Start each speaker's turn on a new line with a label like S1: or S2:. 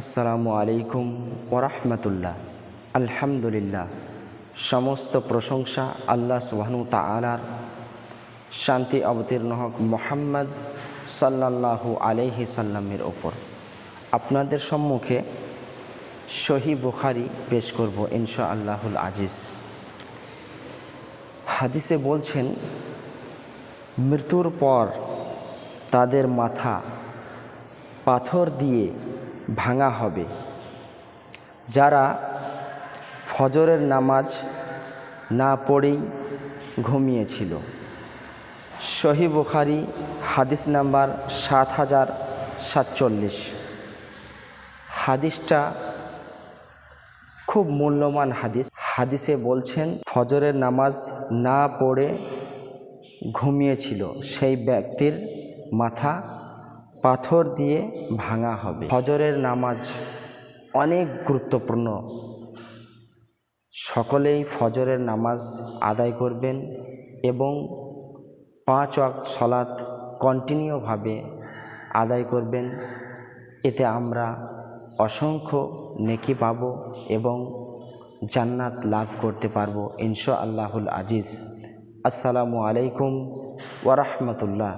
S1: আসসালামু আলাইকুম ওরহমতুল্লাহ আলহামদুলিল্লাহ। সমস্ত প্রশংসা আল্লাহ সুবাহনু তালার শান্তি অবতীর্ণ হক মোহাম্মদ সাল্লাল্লাহু আলাইহি সাল্লামের ওপর। আপনাদের সম্মুখে সহি বুখারি পেশ করব ইনশা আল্লাহুল আজিজ। হাদিসে বলছেন, মৃত্যুর পর তাদের মাথা পাথর দিয়ে ভাঙা হবে। যারা ফজরের নামাজ না পড়েই ঘুমিয়েছিল। শহী বুখারি, হাদিস নাম্বার সাত হাজার সাতচল্লিশ। হাদিসটা খুব মূল্যবান হাদিস। হাদিসে বলছেন, ফজরের নামাজ না পড়ে ঘুমিয়েছিল সেই ব্যক্তির মাথা পাথর দিয়ে ভাঙা হবে। ফজরের নামাজ অনেক গুরুত্বপূর্ণ। সকলেই ফজরের নামাজ আদায় করবেন এবং পাঁচ ওয়াক্ত সলাৎ কন্টিনিউভাবে আদায় করবেন। এতে আমরা অসংখ্য নেকি পাব এবং জান্নাত লাভ করতে পারব ইনশা আল্লাহুল আজিজ। আসসালামু আলাইকুম ওরহমতুল্লাহ